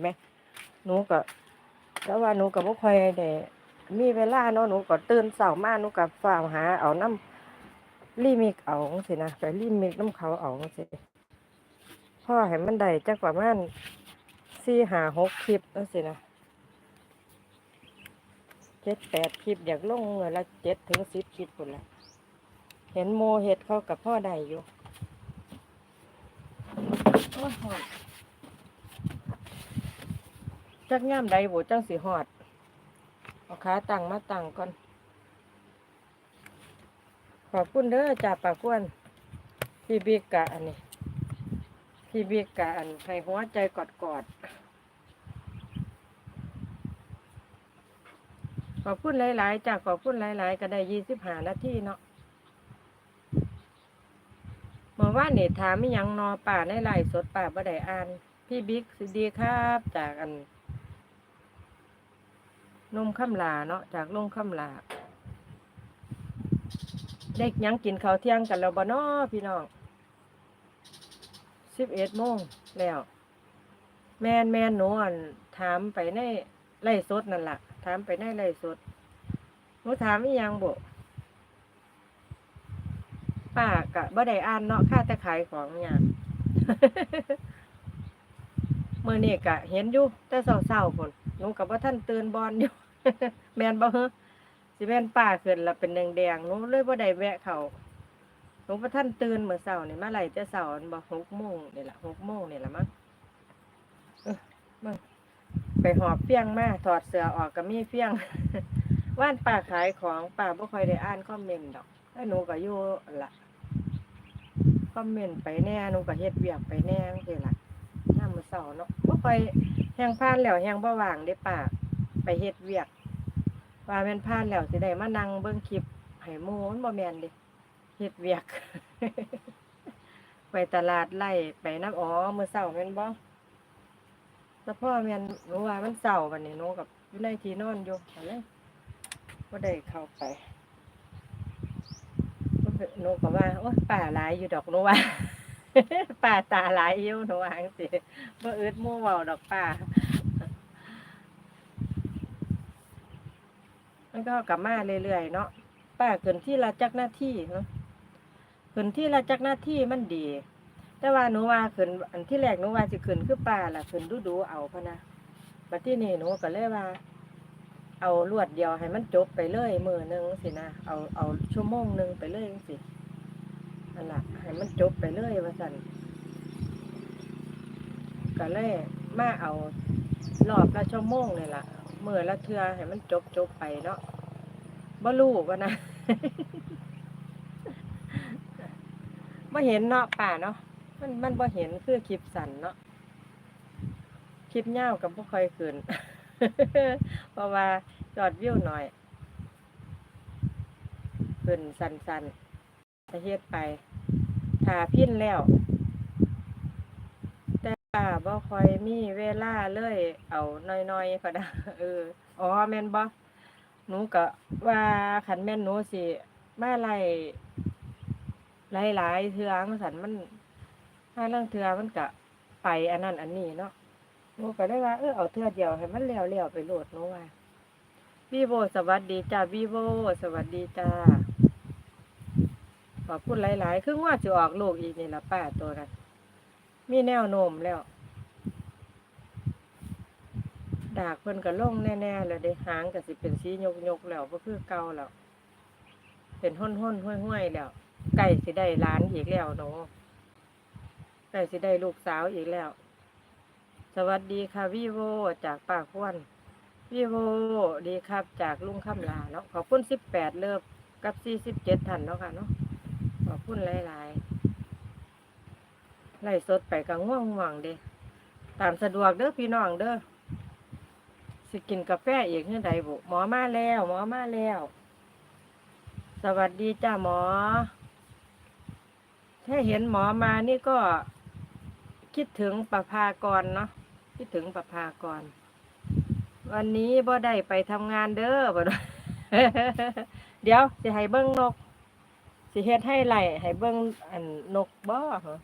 ไหมหนูก็แล้วว่าหนูก็บ่ค่อยได้มีเวลาเนาะหนูก็ตื่นเช้ามาหนูก็ฟ้าวหาเอาน้ำรีมิกเอาจังซี่นะไปรีมิกน้ำเขาเอาจังซี่พ่อให้มันได้จักประมาณ4 5 6คลิปจังซี่นะ7 8คลิปอยากลงมื้อละ7ถึง10คลิปพุ่นละเห็นโมเฮ็ดเขากับพ่อได้อยู่โอ้ยฮ้อน จักย่ามใดบ่จังสิฮอดเอาขาตั้งมาตั้งก่อน ขอบคุณเด้อจ่าปากกวนพี่บิ๊กกะอันนี้พี่บิ๊กกะอันให้หัวใจกอดกอดขอบคุณหลาย ๆจ้าขอบคุณหลาย ๆ ก็ได้ยี่สิบห้านาทีเนาะเมื่อวานนี่ถามไมิยังนอป่าในไลฟ์สดป่าบ่ได้อ่าน พี่บิ๊กสวัสดีครับ จากอัน นมข้ามลาเนาะจากลุงข้ามลาเด็กยังกินข้าวเที่ยงกันแล้วบ่เนาะพี่น้องสิบเอ็ดโมงแล้ว แมนแมนหนูอั่นถามไปในไล่สดนั่นล่ะ ถามไปในไล่สดหนูถามอีหยังบ่ป้ากะบ่ได้อ่านเนาะค่าแต่ขายของเนี่ยเมื่อนี้กะเห็นอยู่แต่เศร้าๆคน หนูกับว่าท่านเตื่นบอลอยู่ แมนบ่เฮะสิแมนป้าขึ้นละเป็นแดงๆหนูเลยบ่าได้แวะเขาหนูว่าท่านเตื่นเมื่อเช้านี่มาไหลแต่เช้าอันบ่หกโมงนี่ล่ะหกโมงนี่ล่ะมั้งไปหอบเฟี้ยงมาถอดเสื้อออกก็มีเฟี้ยงว่านป้าขายของป้าบ่ค่อยได้อ่านคอมเมนต์ดอกแล้วหนูก็อยู่ละคอมเมนต์ไปแน่หนูก็เฮ็ดเวียกไปแน่จังซี่ล่ะยามมื้อเช้าเนาะ ค่อยแฮงผ่านแล้วแฮงบ่ว่างเด้ป้าไปเฮ็ดเวียก ว่าแม่นผ่านแล้วสิได้มานั่งเบิ่งคลิปให้หมู่มันบ่แม่นเด้เฮ็ดเวียก ไปตลาดไล่ไปน้ำอ๋อมื้อเช้าแม่นบ่แต่พ่อแม่นหนูว่ามันเช้าบัดนี้หนูกับอยู่ในที่นอนอยู่ก็เลยบ่ได้เข้าไปหนูก็ว่าโอ๊ยป่าหลายอยู่ดอกหนูว่า ป่าตาหลายอยู่หนูว่างซี่บ่อึดมู่เว้าดอกป่ามันก็กลับมาเรื่อยๆเนาะป้าขึ้นที่ละจักหน้าที่เนาะขึ้นที่ละจักหน้าที่มันดี แต่ว่าหนูว่าขึ้นอันที่แรกหนูว่าสิขึ้นคือป้าล่ะขึ้นดูดูๆเอาพะนะบัดที่นี่หนูก็เลยว่า เอารวดเดียวให้มันจบไปเลยมือหนึ่งสินะเอาเอาชั่วโมงหนึ่งไปเลยสิ นั่นละให้มันจบไปเลยว่าสั่นก็เลยมาเอารอบละชั่วโมงเลยล่ะเมื่อละเทือให้มันจบจบไปเนาะบ่รู้ว่านะบ่เห็นเนาะป่าเนาะมันมันบ่เห็นคือคลิปสั้นเนาะคลิปยาวกับบ่ค่อยขึ้นเพราะว่าจอดวิวหน่อยขึ้นสั้นๆ จะเฮ็ดไปถ้าพิ้นแล้ว แต่ป้าบ่ค่อยมีเวลาเลย เอาน้อยๆก็ได้เอออ๋อแม่นบ่หนูก็ว่าคันแม่นหนูสิมาไล่หลายๆเทืองสันมันถ้าเรื่องเทือมันก็ไปอันนั้นอันนี้เนาะหนูก็ได้ว่าเออเอาเทือเดียวให้มันแล้วๆไปโลดหนูว่าวีโวสวัสดีจ้าวีโวสวัสดีจ้า ขอบคุณหลาย ๆ คือว่าสิออกลูกอีกนี่ละป้าตัวนั้นมีแนวโน้มแล้ว ดากเพิ่นก็ลงแน่ๆแล้วเด้หางก็สิเป็นสียกๆแล้วบ่คือเก่าแล้ว เป็นห้นๆห้วยๆแล้วใกล้สิได้หลานอีกแล้วเนาะใกล้สิได้ลูกสาวอีกแล้ว สวัสดีค่ะวีโวจากปากควนวีโวดีครับจากลุงคำลาเนาะขอบคุณ18เลิฟกับ47ท่านเนาะค่ะเนาะ ขอบคุณหลายๆไล่สดไปก็ง่วงง่วงเด้ตามสะดวกเด้อพี่น้องเด้อสิกินกาแฟอีกเมื่อใดบุหมอมาแล้ว หมอมาแล้ว สวัสดีจ้าหมอ ถ้าเห็นหมอมานี่ก็ คิดถึงประภากรเนาะคิดถึงประภากร วันนี้บ่ได้ไปทำงานเด้อบ่เดี๋ยวสิให้เบิ้งนก สิเฮ็ดให้ไหลให้เบิ่งอันนกบ่เหรอ